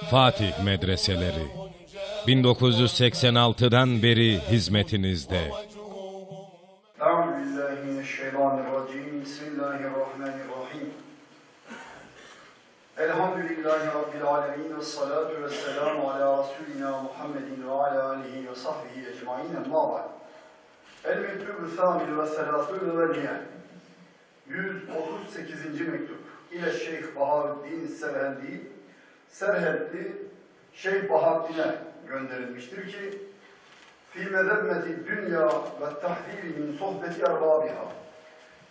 Fatih Medreseleri 1986'dan beri hizmetinizde. Elhamdülillahi Rabbil alemin ve salatu ve selamu ala Resulina Muhammedin ve ala alihi ve sahbihi ecmain emma ba'd. El-Mektub-ı ve Selasül ve Niyen 138. mektup ile Şeyh Bahavuddin Sevendi Serhendi Şeyh Bahaddin'e gönderilmiştir ki fi mezemmeti dünya ve tahdiri min sohbeti erbabiha.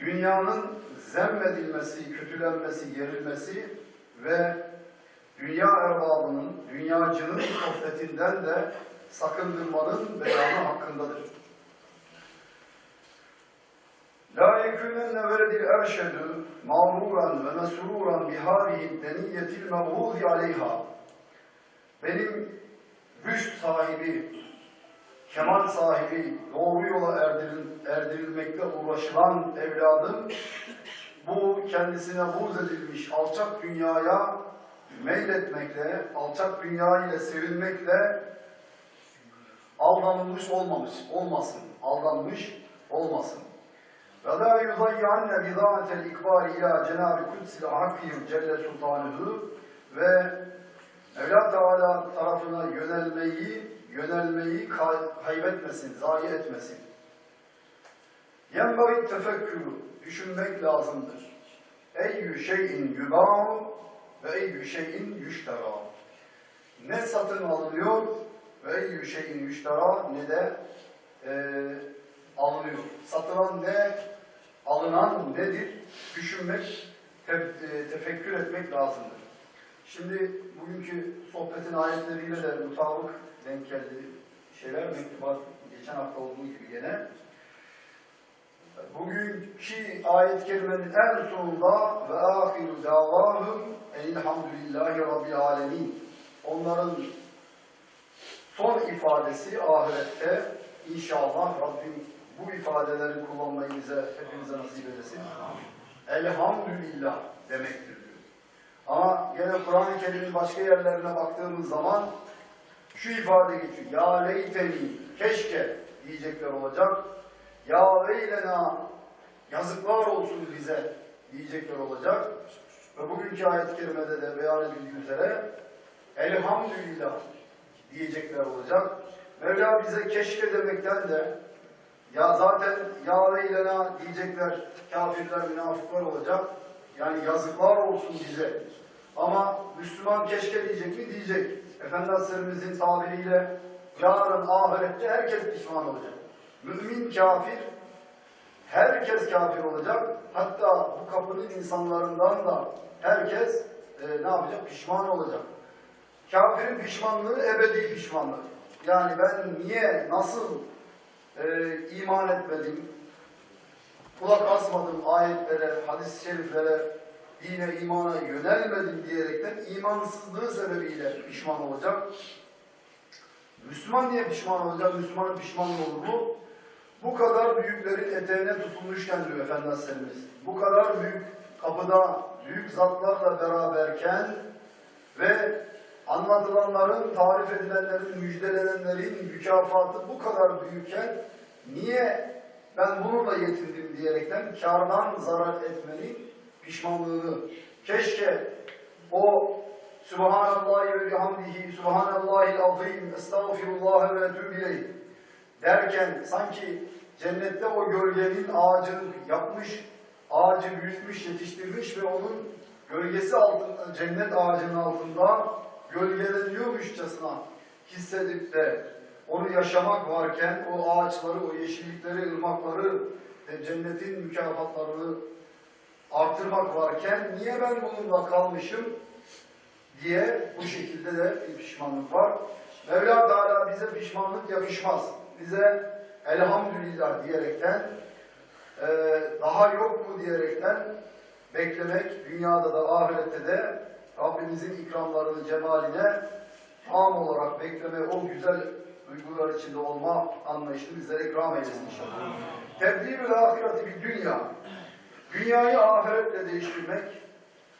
Dünyanın zemmedilmesi, kötülenmesi, yerilmesi ve dünya erbabının, dünyacının sohbetinden de sakındırmanın beyanı hakkındadır. La yekûnenne veledil erşedü mağruran ve mesruran bihârihi deniyyetil mevhûzi aleyha. Benim rüşt sahibi, kemal sahibi, doğru yola erdiril, erdirilmekte uğraşılan evladım, bu kendisine buğz edilmiş alçak dünyaya meyletmekle, alçak dünya ile sevilmekle aldanılmış olmamış, olmasın, aldanmış olmasın. La yuzayyanne bidânetel ikbari ila cenab-ı kudsil hakkîm celle sultanuhu ve Mevla Teala tarafına yönelmeyi, yönelmeyi kay- kaybetmesin, zayi etmesin. Yenbagî tefekkürü, düşünmek lazımdır. Eyyü şeyin yubâ'u ve eyyü şeyin yüşterâ. Ne satın alınıyor ve eyyü şeyin yüşterâ ne de eee alınıyor. Satılan ne, alınan nedir? Düşünmek, te- e, tefekkür etmek lazımdır. Şimdi bugünkü sohbetin ayetleriyle de mutabık denk geldi şeyler, mektubat geçen hafta olduğu gibi gene. Bugünkü ayet kelimenin en sonunda ve ahiru davahum elhamdülillahi rabbil alemin. Onların son ifadesi ahirette inşallah Rabbim bu ifadeleri kullanmayı bize hepimize nasip eylesin. Elhamdülillah demektir diyor. Ama gene Kur'an-ı Kerim'in başka yerlerine baktığımız zaman şu ifade geçiyor. Ya leyteni keşke diyecekler olacak. Ya veylena yazıklar olsun bize diyecekler olacak. Ve bugünkü ayet-i kerimede de beyan edildiği üzere elhamdülillah diyecekler olacak. Mevla bize keşke demekten de ya zaten ya veylena diyecekler kafirler, münafıklar olacak. Yani yazıklar olsun bize. Ama Müslüman keşke diyecek mi? Diyecek. Efendi Hazretlerimizin tabiriyle yarın ahirette herkes pişman olacak. Mümin kafir, herkes kafir olacak. Hatta bu kapının insanlarından da herkes e, ne yapacak? Pişman olacak. Kafirin pişmanlığı ebedi pişmanlık. Yani ben niye, nasıl iman etmedim, kulak asmadım ayetlere, hadis-i şeriflere, dine, imana yönelmedim diyerekten imansızlığı sebebiyle pişman olacak. Müslüman niye pişman olacak? Müslümanın pişmanlığı olur mu? Bu kadar büyüklerin eteğine tutulmuşken diyor Efendi Hazretlerimiz. Bu kadar büyük kapıda büyük zatlarla beraberken ve anlatılanların, tarif edilenlerin, müjdelenenlerin mükafatı bu kadar büyükken niye ben bununla yetindim diyerekten kardan zarar etmenin pişmanlığını keşke o Subhanallahi ve bihamdihi Subhanallahil azim Estağfirullah ve etûbü ileyh derken sanki cennette o gölgenin ağacını yapmış, ağacı büyütmüş, yetiştirmiş ve onun gölgesi altında, cennet ağacının altında gölgeleniyormuşçasına hissedip de onu yaşamak varken o ağaçları, o yeşillikleri, ırmakları, ve cennetin mükafatlarını artırmak varken niye ben bununla kalmışım diye bu şekilde de bir pişmanlık var. Mevla Teala bize pişmanlık yakışmaz. Bize elhamdülillah diyerekten eee, daha yok mu diyerekten beklemek dünyada da ahirette de Rabbimizin ikramlarını cemaline tam olarak bekleme o güzel duygular içinde olma anlayışını bizlere ikram eylesin inşallah. Tebdilül ahireti bir dünya. Dünyayı ahiretle değiştirmek,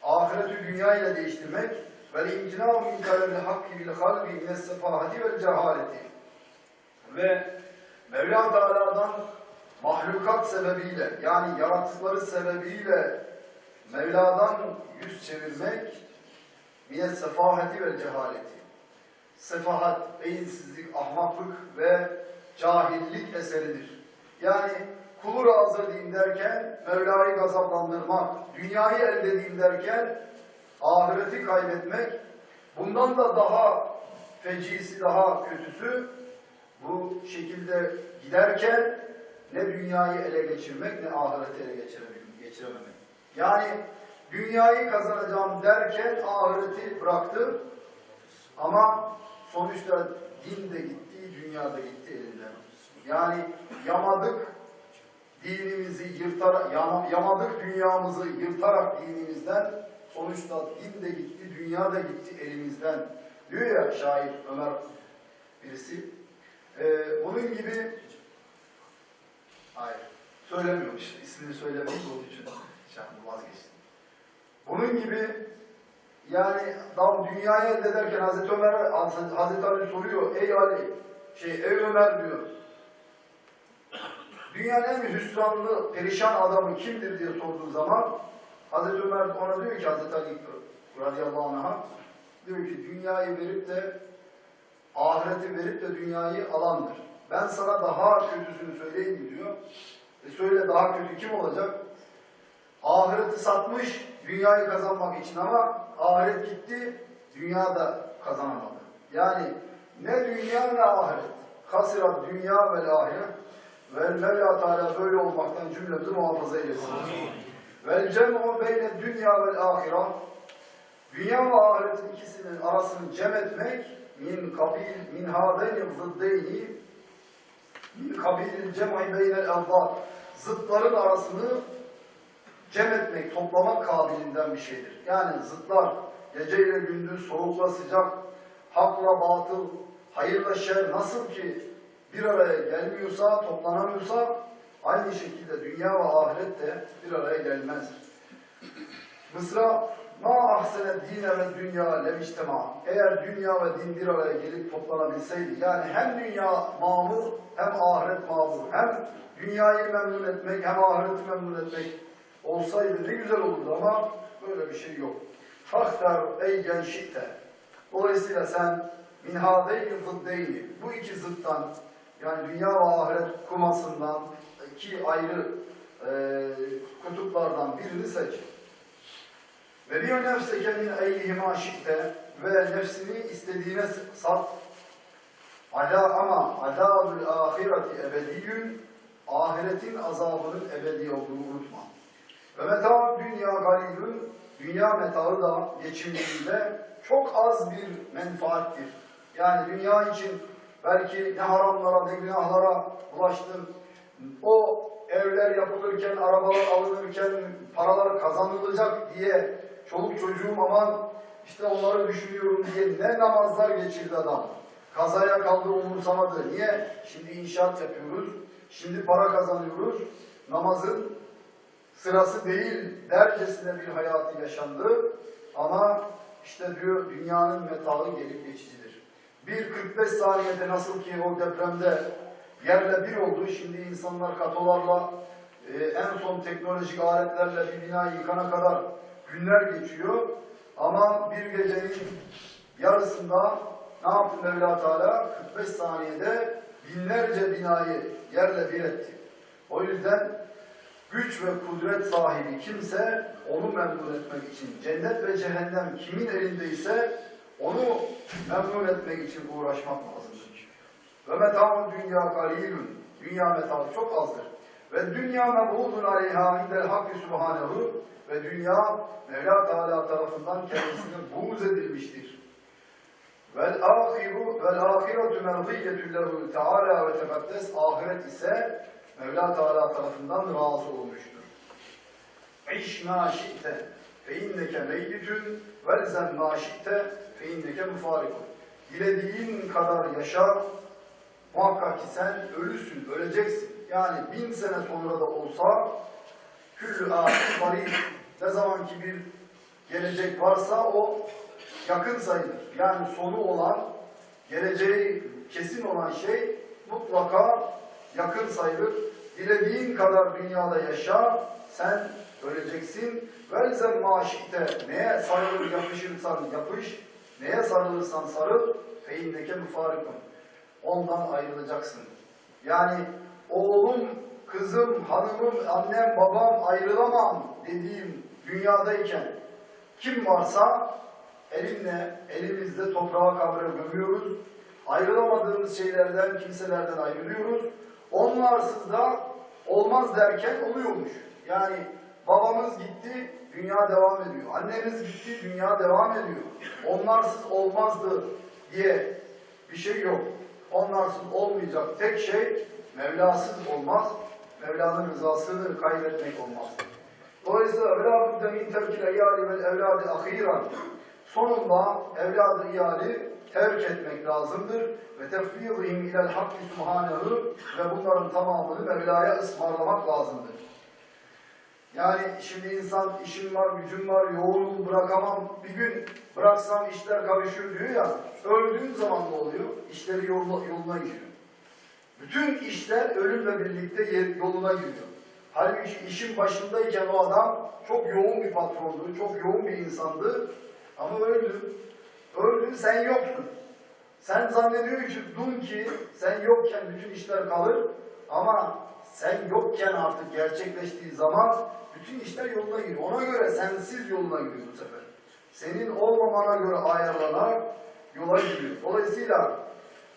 ahireti dünya ile değiştirmek Ve imtinâ min talebil hakki bil halbi mines sefahati vel cehaleti. Ve Mevla Teala'dan mahlukat sebebiyle yani yarattıkları sebebiyle Mevla'dan yüz çevirmek mines sefahati ve cehaleti. Sefahat, beyinsizlik, ahmaklık ve cahillik eseridir. Yani kulu razı edeyim derken Mevla'yı gazaplandırmak, dünyayı elde edeyim derken ahireti kaybetmek, bundan da daha fecisi, daha kötüsü bu şekilde giderken ne dünyayı ele geçirmek ne ahireti ele geçirememek. Yani dünyayı kazanacağım derken ahireti bıraktı ama sonuçta din de gitti, dünya da gitti elinden. Yani yamadık dinimizi yırtarak, yama- yamadık dünyamızı yırtarak dinimizden sonuçta din de gitti, dünya da gitti elimizden. Diyor ya şair Ömer birisi. Ee, bunun gibi hayır söylemiyorum işte ismini söylemeyeyim onun için yaptım, vazgeçtim. Bunun gibi yani tam dünyayı elde ederken Hazreti Ömer Hazreti Ali soruyor ey Ali şey ey Ömer diyor dünyanın en hüsranlı perişan adamı kimdir diye sorduğu zaman Hazreti Ömer ona diyor ki Hazreti Ali radıyallahu anh'a diyor ki dünyayı verip de ahireti verip de dünyayı alandır. Ben sana daha kötüsünü söyleyeyim diyor. E söyle daha kötü kim olacak? Ahireti satmış dünyayı kazanmak için ama ahiret gitti, dünya da kazanamadı. Yani ne dünya ne ahiret. Hasirat dünya ve ahiret. Ve Mevla Teala böyle olmaktan cümlemizi muhafaza eylesin. Vel cem'u beyne dünya vel ahira. Dünya ve ahiretin ikisinin arasını cem etmek min kabil min hadeyni zıddeyni min kabilil cem'i beynel evdad. Zıtların arasını cem etmek, toplamak kabiliğinden bir şeydir. Yani zıtlar, geceyle gündüz, soğukla sıcak, hakla batıl, hayırla şer nasıl ki bir araya gelmiyorsa, toplanamıyorsa aynı şekilde dünya ve ahiret de bir araya gelmez. Mısra ma ahsene dine ve dünya leviştema. Eğer dünya ve din bir araya gelip toplanabilseydi, yani hem dünya mamur hem ahiret mamur, hem dünyayı memnun etmek hem ahireti memnun etmek olsaydı ne güzel olurdu ama böyle bir şey yok. Faktar ey genşikte. Dolayısıyla sen min hadeyni zıddeyni. Bu iki zıttan yani dünya ve ahiret kumasından iki ayrı e, kutuplardan birini seç. Ve bir nefseke min eyyihima şikte ve nefsini istediğine sat. Ala ama azabül ahireti ebediyyün ahiretin azabının ebedi olduğunu unutma. Ve meta dünya galibün dünya metaı da geçimliğinde çok az bir menfaattir. Yani dünya için belki ne haramlara ne günahlara bulaştın. O evler yapılırken, arabalar alınırken, paralar kazanılacak diye çoluk çocuğum aman işte onları düşünüyorum diye ne namazlar geçirdi adam. Kazaya kaldı umursamadı. Niye? Şimdi inşaat yapıyoruz, şimdi para kazanıyoruz. Namazın sırası değil dercesine bir hayatı yaşandı. Ama işte diyor dünyanın metalı gelip geçicidir. Bir 45 saniyede nasıl ki o depremde yerle bir oldu. Şimdi insanlar katolarla e, en son teknolojik aletlerle bir bina yıkana kadar günler geçiyor. Ama bir gecenin yarısında ne yaptı Mevla Teala? 45 saniyede binlerce binayı yerle bir etti. O yüzden güç ve kudret sahibi kimse onu memnun etmek için cennet ve cehennem kimin elindeyse onu memnun etmek için uğraşmak lazımdır. Ve meta'u dünya galilun. Dünya metaı çok azdır. Ve dünya mebudun aleyha indel hakkı subhanehu. Ve dünya Mevla Teala tarafından kendisine buğz edilmiştir. Vel ahiru vel ahiretu merziyyetü lehu teala ve tekaddes ahiret ise Mevla Teala tarafından razı olmuştur. İş ma şi'te fe inneke meyyitün velzem ma şi'te fe inneke müfarikun. Dilediğin kadar yaşa, muhakkak ki sen ölüsün, öleceksin. Yani bin sene sonra da olsa küllü âhî varî ne zaman ki bir gelecek varsa o yakın sayılır. Yani sonu olan, geleceği kesin olan şey mutlaka yakın sayılır. Dilediğin kadar dünyada yaşa, sen öleceksin. Velzen maşite, neye sarılır yapışırsan yapış, neye sarılırsan sarıl, feinneke müfarikun. Ondan ayrılacaksın. Yani oğlum, kızım, hanımım, annem, babam ayrılamam dediğim dünyadayken kim varsa elimle, elimizde toprağa kabre gömüyoruz. Ayrılamadığımız şeylerden, kimselerden ayrılıyoruz. Onlarsız da olmaz derken oluyormuş. Yani babamız gitti, dünya devam ediyor. Annemiz gitti, dünya devam ediyor. Onlarsız olmazdı diye bir şey yok. Onlarsız olmayacak tek şey Mevlasız olmaz. Mevla'nın rızasını kaybetmek olmaz. Dolayısıyla evlâbüdde min tevkil eyyâli vel evlâdi ahiran. Sonunda evladı iyali terk etmek lazımdır. Ve tefvîzihim ilel hakki subhanehu ve bunların tamamını Mevla'ya ısmarlamak lazımdır. Yani şimdi insan işim var, gücüm var, yoğunum bırakamam. Bir gün bıraksam işler karışır diyor ya. Öldüğün zaman ne oluyor? İşleri yoluna, yoluna giriyor. Bütün işler ölümle birlikte yoluna giriyor. Halbuki işin başındayken o adam çok yoğun bir patrondu, çok yoğun bir insandı. Ama öldü. Öldü, sen yoksun. Sen zannediyorsun ki sen yokken bütün işler kalır. Ama sen yokken artık gerçekleştiği zaman bütün işler yoluna giriyor. Ona göre sensiz yoluna giriyor bu sefer. Senin olmamana göre ayarlanan yola giriyor. Dolayısıyla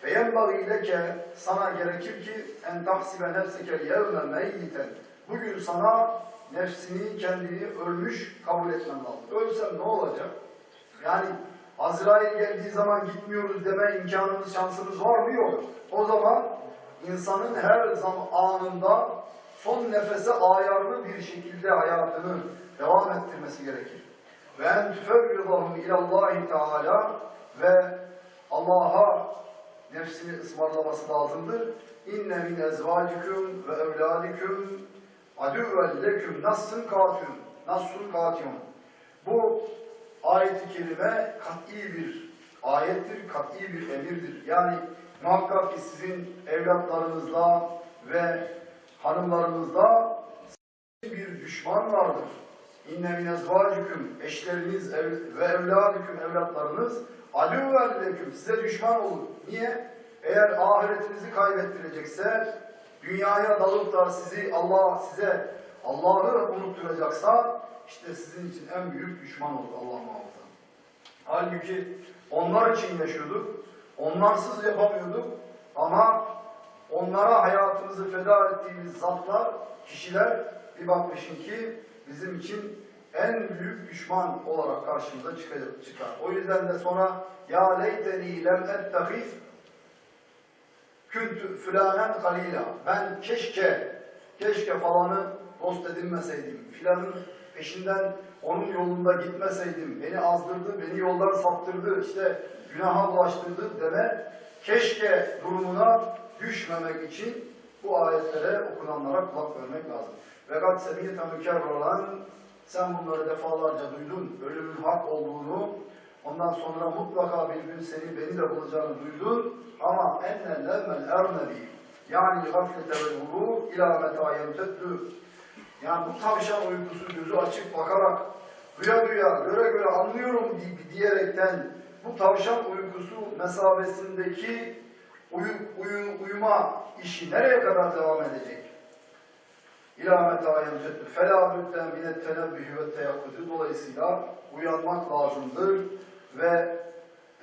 فَيَنْبَغِي لَكَ Sana gerekir ki en tahsibe nefseke yevme meyyiten Bugün sana nefsini, kendini ölmüş kabul etmen lazım. Ölsem ne olacak? Yani Azrail geldiği zaman gitmiyoruz deme imkanımız, şansımız var mı? Yok. O zaman insanın her zaman anında son nefese ayarlı bir şekilde hayatını devam ettirmesi gerekir. Ve en tüfevvidahum ilallahi teala ve Allah'a nefsini ısmarlaması lazımdır. İnne min ezvacikum ve evladikum adüvven leküm nassın katüm. Nassun katüm. Bu ayet-i kerime kat'i bir ayettir, kat'i bir emirdir. Yani muhakkak ki sizin evlatlarınızla ve hanımlarınızla bir düşman vardır. İnne min ezvacikum eşleriniz ev- ve evladiküm evlatlarınız adüvven leküm size düşman olur. Niye? Eğer ahiretinizi kaybettirecekse dünyaya dalıp da sizi Allah size Allah'ı unutturacaksa işte sizin için en büyük düşman olur Allah muhafaza. Halbuki onlar için yaşıyorduk. Onlarsız yapamıyorduk. Ama onlara hayatımızı feda ettiğimiz zatlar, kişiler bir bakmışın ki bizim için en büyük düşman olarak karşımıza çıkacak, çıkar. O yüzden de sonra ya leyteni lem ettehiz küntü fülanen kalila. Ben keşke, keşke falanı dost edinmeseydim. Filanın peşinden onun yolunda gitmeseydim. Beni azdırdı, beni yoldan saptırdı, işte günaha bulaştırdı deme. Keşke durumuna düşmemek için bu ayetlere okunanlara kulak vermek lazım. Ve kat semiyete mükerraran sen bunları defalarca duydun. Ölümün hak olduğunu, ondan sonra mutlaka bir gün seni beni de bulacağını duydun. Ama ennel levmel ernebi yani gaflete vuru ila metayen teddü yani bu tavşan uykusu gözü açık bakarak duya duya göre göre anlıyorum di- diyerekten bu tavşan uykusu mesabesindeki uyu, uyu, uyuma işi nereye kadar devam edecek? İlâ metâyen ceddü felâ bütten minet tenebbühü ve teyakkuzu dolayısıyla uyanmak lazımdır ve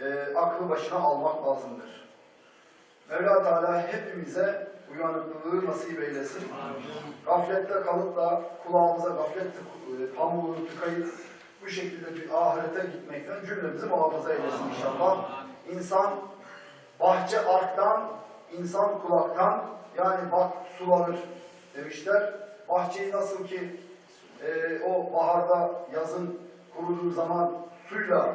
e, aklı başına almak lazımdır. Mevla Teala hepimize uyanıklılığı nasip eylesin. Gaflette kalıp da kulağımıza gaflet e, pamuğunu tıkayıp bu şekilde bir ahirete gitmekten cümlemizi muhafaza eylesin inşallah. İnsan bahçe arktan, insan kulaktan yani bak sulanır demişler. Bahçeyi nasıl ki e, o baharda yazın kuruduğu zaman suyla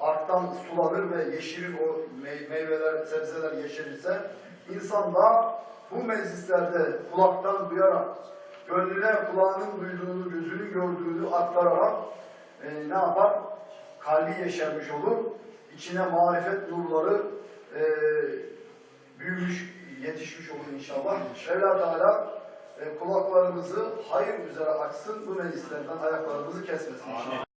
arktan sulanır ve yeşirir o mey- meyveler, sebzeler yeşerirse insan da bu meclislerde kulaktan duyarak gönlüne kulağının duyduğunu, gözünün gördüğünü aktararak e, ne yapar? kalbi yeşermiş olur. İçine marifet nurları e, büyümüş, yetişmiş olur inşallah. Mevla Teala e, kulaklarımızı hayır üzere açsın, bu meclislerden ayaklarımızı kesmesin inşallah.